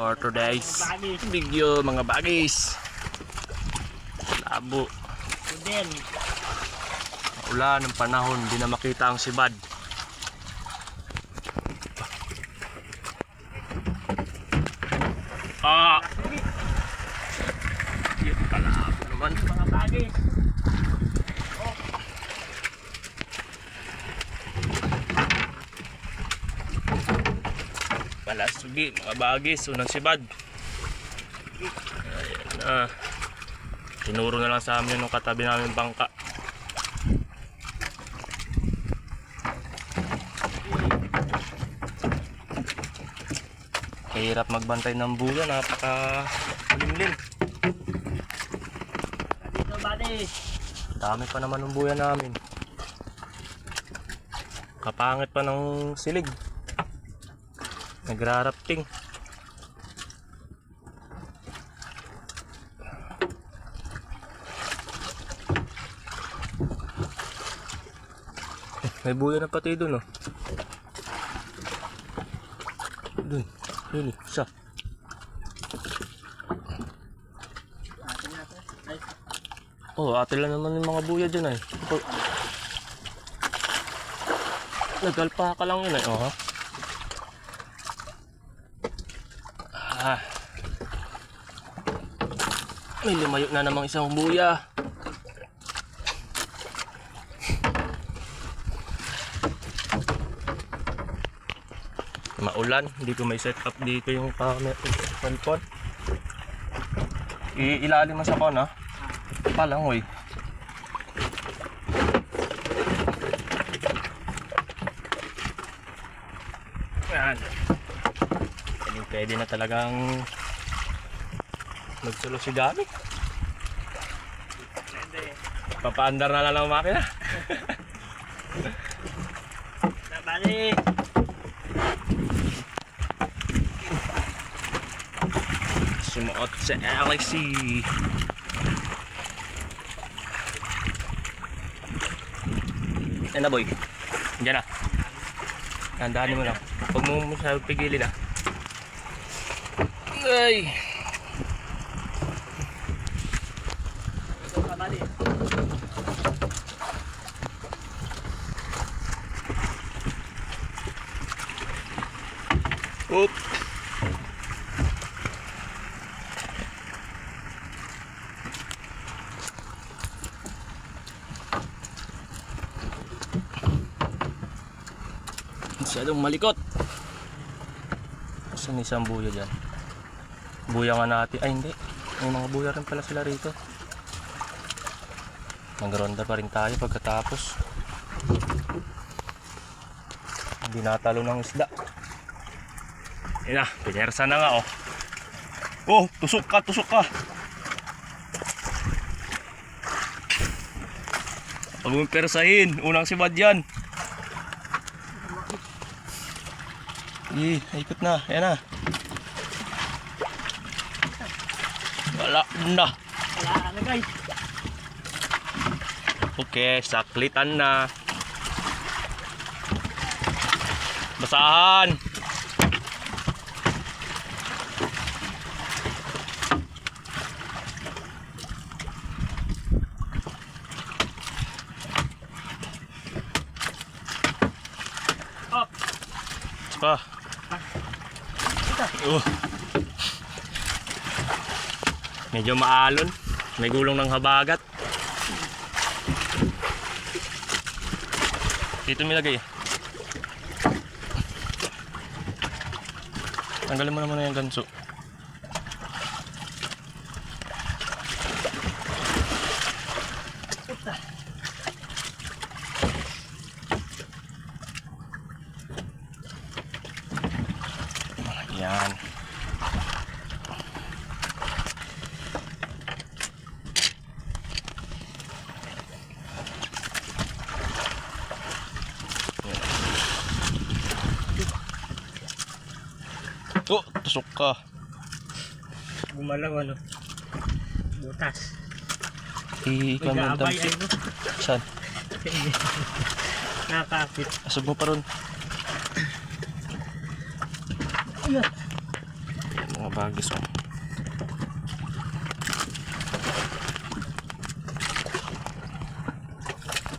for today's video mga bagis. Labo. Ulan ng panahon, di na makita ang sibad. Ah! Yun pala ako naman. mga bagis. Palasugi, mga bagis, unang sibad. Ayan na. Tinuro na lang sa amin nung katabi namin bangka. Hirap magbantay ng buya, napaka limlim. Dito, buddy. Dami pa naman ng buya namin. Kapangit pa ng silig. Nagrarapting. May buya na pati dun oh. Dun, dun eh, isa. Oh, ate lang naman yung mga buya dyan ay. Oh. Nagalpa ka lang yun ay. Oh, ha? Ah. May lumayo na namang isang buya. Maulan, hindi ko may set up dito yung camera cellphone. Iilalim mo sa kon ha. Palangoy. Yan. Pwede, pwede na talagang magsulo si pwede. Papaandar na lang ng makina. Na, buddy. Sumuot sa LIC. Yan na boy. Diyan na. Tandaan mo lang. Huwag mo masyadong pigilin ah. Ay! Oop! Masyadong malikot. Saan isang buya dyan? Buya nga natin. Ay hindi. May mga buya rin pala sila rito. Magronda pa rin tayo pagkatapos. Hindi natalo ng isda. Yan na, pinersa na nga oh. Oh, tusok ka, tusok ka. Huwag mong persahin, unang sibad yan. Eh, ikot na, yan na. Wala na. Wala na, guys. Okay, saklitan na. Basahan. Oh, Pa. Oh. Medyo maalon. May gulong ng habagat. Dito nilagay. Tanggalin mo naman na yung ganso. Yan. Oh, tusok ka. Gumalaw, ano. Butas. Mo Nag-aabay, tamsi. ay, no? Saan? Nakakapit. Asog mo pa ron. Ayan. Mga bagis oh.